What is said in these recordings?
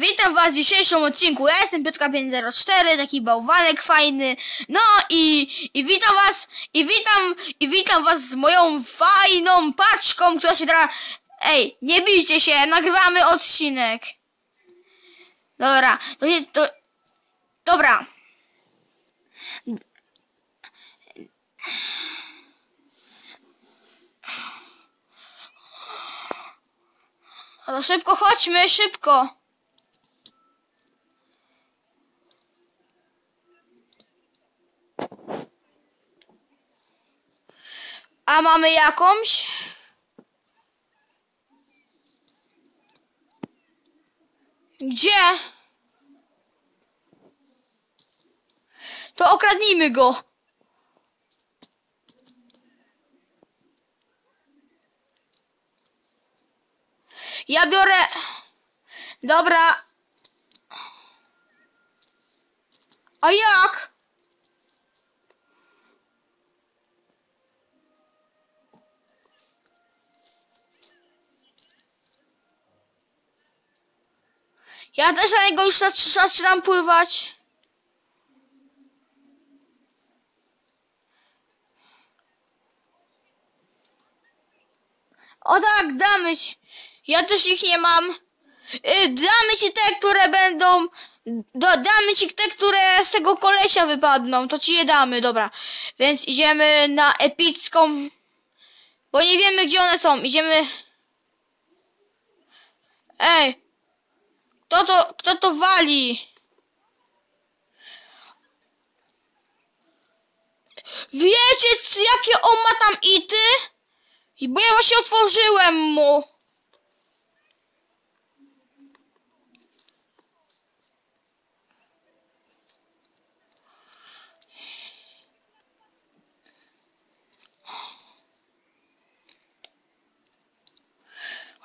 Witam was w dzisiejszym odcinku. Ja jestem Piotrka504, taki bałwanek fajny. No i, i witam was, i witam, i witam was z moją fajną paczką, która się teraz... Ej, nie bijcie się, nagrywamy odcinek. Dobra, to jest, to... Dobra. No szybko chodźmy, szybko. Mamy jakąś? Gdzie? To okradnijmy go. Ja biorę... Dobra. A jak? Ja też na niego już zac- zaczynam pływać. O tak, damy ci. Ja też ich nie mam. Y, Damy ci te, które będą. Damy ci te, które z tego kolesia wypadną. To ci je damy, dobra. Więc idziemy na epicką. Bo nie wiemy, gdzie one są. Idziemy. Ej. Kto to, kto to wali? Wiecie, jakie on ma tam ity? Bo ja właśnie otworzyłem mu.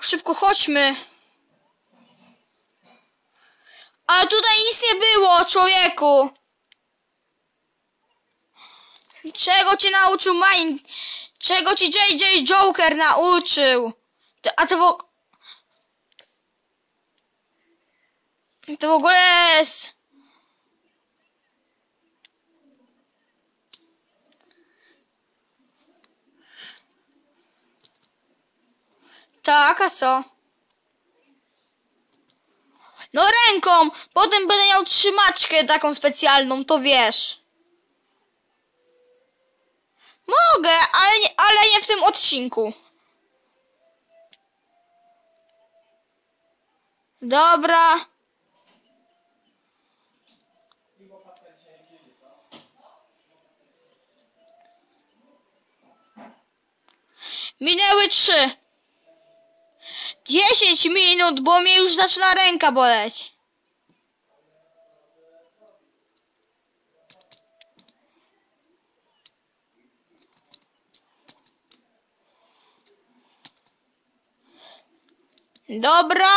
Szybko chodźmy. Ale tutaj nic nie było, człowieku. Czego cię nauczył Mine? Czego ci JJ Joker nauczył? To, a to w... og- To w ogóle jest... Tak, a co? No ręką! Potem będę miał trzymaczkę taką specjalną, to wiesz. Mogę, ale nie, ale nie w tym odcinku. Dobra. Minęły trzy. Dziesięć minut, bo mnie już zaczyna ręka boleć. Dobra,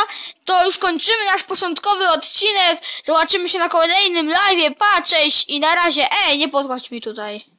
to już kończymy nasz początkowy odcinek. Zobaczymy się na kolejnym live. Pa, cześć i na razie. Ej, nie podchodź mi tutaj.